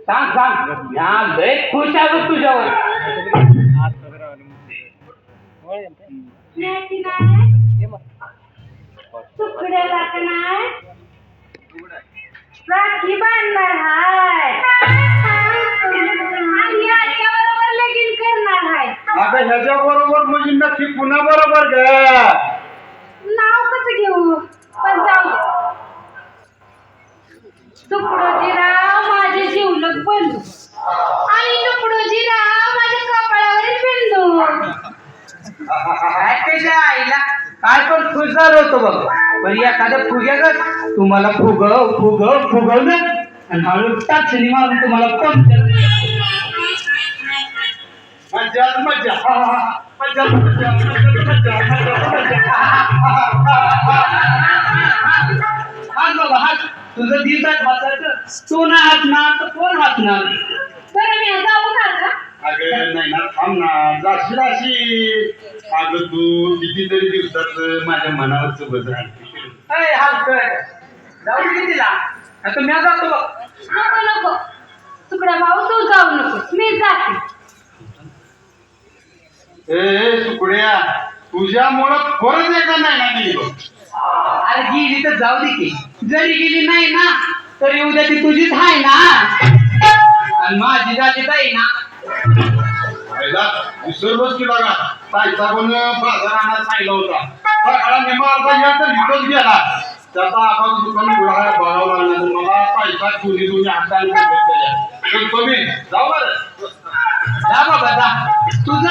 सांग सांग. या लय खुश आहे बघ तुझ्यावर. राखी बांधणार हाय. आणि लगीन करणार हाय. आता ह्याच्या बरोबर म्हणजे नक्की पुन्हा बरोबर घ्या नाव कसं घेऊ पण जाऊ दे तुकडोजीराव माझे जीवलग बंधू. आणि तुकडोजीराव माझ्या कपाळावरील बिंदू त्याच्या आईला? काय पण खुश झालो होतो बघ. पण एखाद्या फुग्यागत तुम्हाला फुगव फुगव फुगवलं आणि हळू टाचणी मारून तुम्हाला पंक्चर मजा मजा हा, हा, हा. मजा मजा मजा मजा मजा हात बाबा हात. तुझं दिवसात बसायचं? तू ना हसणार तर कोण हसणार बरं मी जाऊ का आता? अगं नाही ना थांब ना. जाशील अशी अगं तू कितीतरी दिवसात माझ्या मनावर सोबत राहते. अय हलकट जाऊ दे की तिला. आता मी जातो बघ. नको नको. तुकडा भाऊ तू जाऊ नको मी जाते. ए ए, तुकड्या तुझ्यामुळं परत एकदा नाही ना गेली बघ. अरे गेली तर जाऊ दे की. जरी गेली नाही ना तरी उद्या ती तुझीच आहे ना. आणि माझी जाती जाई ना. विसरलोच की बघा ताईचा पण बाजार आणायला सांगितला होता. सकाळा नेमा अर्धा गेला तर इथंच गेला. त्याचा आपण दुकान उघडा बघावं लागलं. मला पैसा दोन्ही दोन्ही हाताने तुम्ही जाऊ बरं.